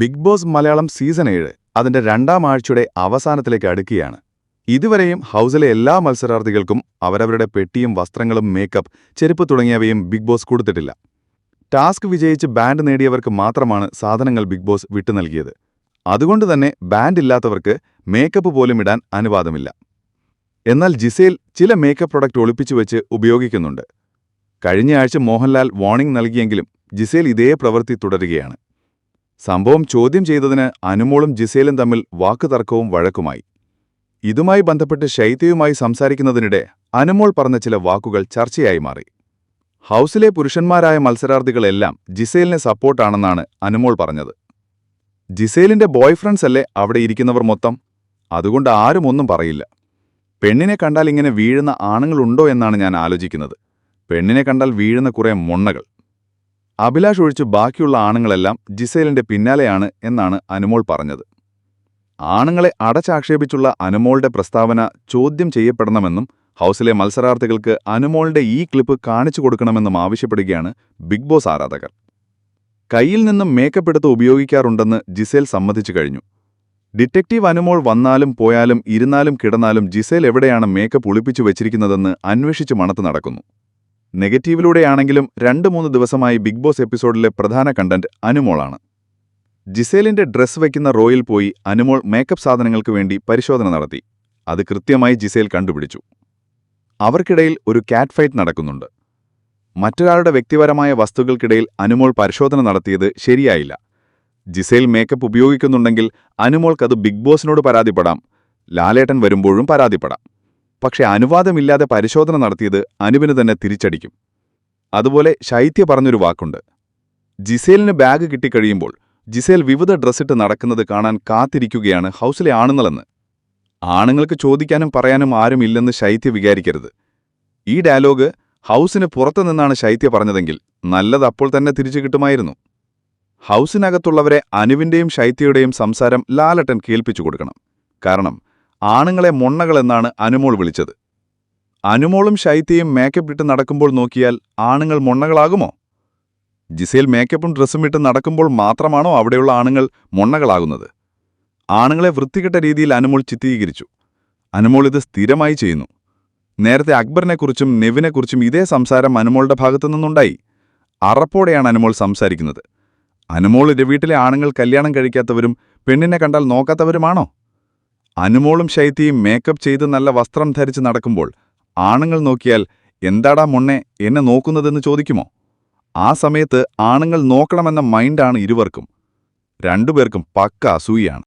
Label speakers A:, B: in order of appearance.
A: Big boss Malayalam season ഏഴ് അതിന്റെ രണ്ടാം ആഴ്ചയുടെ അവസാനത്തിലേക്ക് അടുക്കുകയാണ്. ഇതുവരെയും ഹൗസിലെ എല്ലാ മത്സരാർത്ഥികൾക്കും അവരവരുടെ പെട്ടിയും വസ്ത്രങ്ങളും മേക്കപ്പ് ചെരുപ്പ് തുടങ്ങിയവയും ബിഗ് ബോസ് കൊടുത്തിട്ടില്ല. ടാസ്ക് വിജയിച്ച് ബാൻഡ് നേടിയവർക്ക് മാത്രമാണ് സാധനങ്ങൾ ബിഗ് ബോസ് വിട്ടു നൽകിയത്. അതുകൊണ്ട് തന്നെ ബാൻഡ് ഇല്ലാത്തവർക്ക് മേക്കപ്പ് പോലും ഇടാൻ അനുവാദമില്ല. എന്നാൽ ജിസേൽ ചില മേക്കപ്പ് പ്രൊഡക്റ്റ് ഒളിപ്പിച്ചു വെച്ച് ഉപയോഗിക്കുന്നുണ്ട്. കഴിഞ്ഞയാഴ്ച മോഹൻലാൽ വാർണിംഗ് നൽകിയെങ്കിലും ജിസേൽ ഇതേ പ്രവൃത്തി തുടരുകയാണ്. സംഭവം ചോദ്യം ചെയ്തതിന് അനുമോളും ജിസേലും തമ്മിൽ വാക്കുതർക്കവും വഴക്കുമായി. ഇതുമായി ബന്ധപ്പെട്ട് ശൈത്യയുമായി സംസാരിക്കുന്നതിനിടെ അനുമോൾ പറഞ്ഞ ചില വാക്കുകൾ ചർച്ചയായി മാറി. ഹൗസിലെ പുരുഷന്മാരായ മത്സരാർത്ഥികളെല്ലാം ജിസേലിനെ സപ്പോർട്ടാണെന്നാണ് അനുമോൾ പറഞ്ഞത്. ജിസേലിന്റെ ബോയ്ഫ്രണ്ട്സ് അല്ലേ അവിടെ ഇരിക്കുന്നവർ മൊത്തം? അതുകൊണ്ട് ആരും ഒന്നും പറയില്ല. പെണ്ണിനെ കണ്ടാൽ ഇങ്ങനെ വീഴുന്ന ആണുങ്ങളുണ്ടോ എന്നാണ് ഞാൻ ആലോചിക്കുന്നത്. പെണ്ണിനെ കണ്ടാൽ വീഴുന്ന കുറേ മൊണ്ണകൾ. അഭിലാഷ് ഒഴിച്ച് ബാക്കിയുള്ള ആണുങ്ങളെല്ലാം ജിസേലിന്റെ പിന്നാലെയാണ് എന്നാണ് അനുമോൾ പറഞ്ഞത്. ആണുങ്ങളെ അടച്ചാക്ഷേപിച്ചുള്ള അനുമോളുടെ പ്രസ്താവന ചോദ്യം ചെയ്യപ്പെടണമെന്നും ഹൗസിലെ മത്സരാർത്ഥികൾക്ക് അനുമോളുടെ ഈ ക്ലിപ്പ് കാണിച്ചു കൊടുക്കണമെന്നും ആവശ്യപ്പെടുകയാണ് ബിഗ് ബോസ് ആരാധകർ. കയ്യിൽ നിന്നും മേക്കപ്പ് എടുത്ത് ഉപയോഗിക്കാറുണ്ടെന്ന് ജിസേൽ സമ്മതിച്ചു കഴിഞ്ഞു. ഡിറ്റക്റ്റീവ് അനുമോൾ വന്നാലും പോയാലും ഇരുന്നാലും കിടന്നാലും ജിസേൽ എവിടെയാണ് മേക്കപ്പ് ഒളിപ്പിച്ചു വെച്ചിരിക്കുന്നതെന്ന് അന്വേഷിച്ച് മണത്ത് നടക്കുന്നു. നെഗറ്റീവിലൂടെയാണെങ്കിലും രണ്ട് മൂന്ന് ദിവസമായി ബിഗ് ബോസ് എപ്പിസോഡിലെ പ്രധാന കണ്ടന്റ് അനുമോളാണ്. ജിസേലിന്റെ ഡ്രസ് വയ്ക്കുന്ന റോയിൽ പോയി അനുമോൾ മേക്കപ്പ് സാധനങ്ങൾക്ക് വേണ്ടി പരിശോധന നടത്തി. അത് കൃത്യമായി ജിസേൽ കണ്ടുപിടിച്ചു. അവർക്കിടയിൽ ഒരു കാറ്റ് ഫൈറ്റ് നടക്കുന്നുണ്ട്. മറ്റൊരാളുടെ വ്യക്തിപരമായ വസ്തുക്കൾക്കിടയിൽ അനുമോൾ പരിശോധന നടത്തിയത് ശരിയായില്ല. ജിസേൽ മേക്കപ്പ് ഉപയോഗിക്കുന്നുണ്ടെങ്കിൽ അനുമോൾക്കത് ബിഗ് ബോസിനോട് പരാതിപ്പെടാം. ലാലേട്ടൻ വരുമ്പോഴും പരാതിപ്പെടാം. പക്ഷെ അനുവാദമില്ലാതെ പരിശോധന നടത്തിയത് അനുവിന് തന്നെ തിരിച്ചടിക്കും. അതുപോലെ ശൈത്യ പറഞ്ഞൊരു വാക്കുണ്ട്. ജിസേലിന് ബാഗ് കിട്ടിക്കഴിയുമ്പോൾ ജിസേൽ വിവിധ ഡ്രസ്സിട്ട് നടക്കുന്നത് കാണാൻ കാത്തിരിക്കുകയാണ് ഹൗസിലെ ആണുങ്ങളെന്ന്. ആണുങ്ങൾക്ക് ചോദിക്കാനും പറയാനും ആരുമില്ലെന്ന് ശൈത്യ വിചാരിക്കരുത്. ഈ ഡയലോഗ് ഹൗസിന് പുറത്തു നിന്നാണ് ശൈത്യ പറഞ്ഞതെങ്കിൽ നല്ലത് അപ്പോൾ തന്നെ തിരിച്ചു കിട്ടുമായിരുന്നു. ഹൗസിനകത്തുള്ളവരെ അനുവിന്റെയും ശൈത്യയുടെയും സംസാരം ലാലട്ടൻ കേൾപ്പിച്ചു കൊടുക്കണം. കാരണം ആണുങ്ങളെ മൊണ്ണകളെന്നാണ് അനുമോൾ വിളിച്ചത്. അനുമോളും ശൈത്യയും മേക്കപ്പ് ഇട്ട് നടക്കുമ്പോൾ നോക്കിയാൽ ആണുങ്ങൾ മൊണ്ണകളാകുമോ? ജിസേൽ മേക്കപ്പും ഡ്രസ്സും ഇട്ട് നടക്കുമ്പോൾ മാത്രമാണോ അവിടെയുള്ള ആണുങ്ങൾ മൊണ്ണകളാകുന്നത്? ആണുങ്ങളെ വൃത്തികെട്ട രീതിയിൽ അനുമോൾ ചിത്രീകരിച്ചു. അനുമോൾ ഇത് സ്ഥിരമായി ചെയ്യുന്നു. നേരത്തെ അക്ബറിനെക്കുറിച്ചും നെവിനെക്കുറിച്ചും ഇതേ സംസാരം അനുമോളുടെ ഭാഗത്തു നിന്നുണ്ടായി. അറപ്പോടെയാണ് അനുമോൾ സംസാരിക്കുന്നത്. അനുമോൾ വീട്ടിലെ ആണുങ്ങൾ കല്യാണം കഴിക്കാത്തവരും പെണ്ണിനെ കണ്ടാൽ നോക്കാത്തവരുമാണോ? അനുമോളും ശൈത്യയും മേക്കപ്പ് ചെയ്ത് നല്ല വസ്ത്രം ധരിച്ച് നടക്കുമ്പോൾ ആണുങ്ങൾ നോക്കിയാൽ എന്താടാ മൊണ്ണെ എന്നെ നോക്കുന്നതെന്ന് ചോദിക്കുമോ? ആ സമയത്ത് ആണുങ്ങൾ നോക്കണമെന്ന മൈൻഡാണ് ഇരുവർക്കും. രണ്ടുപേർക്കും പക്ക അസൂയാണ്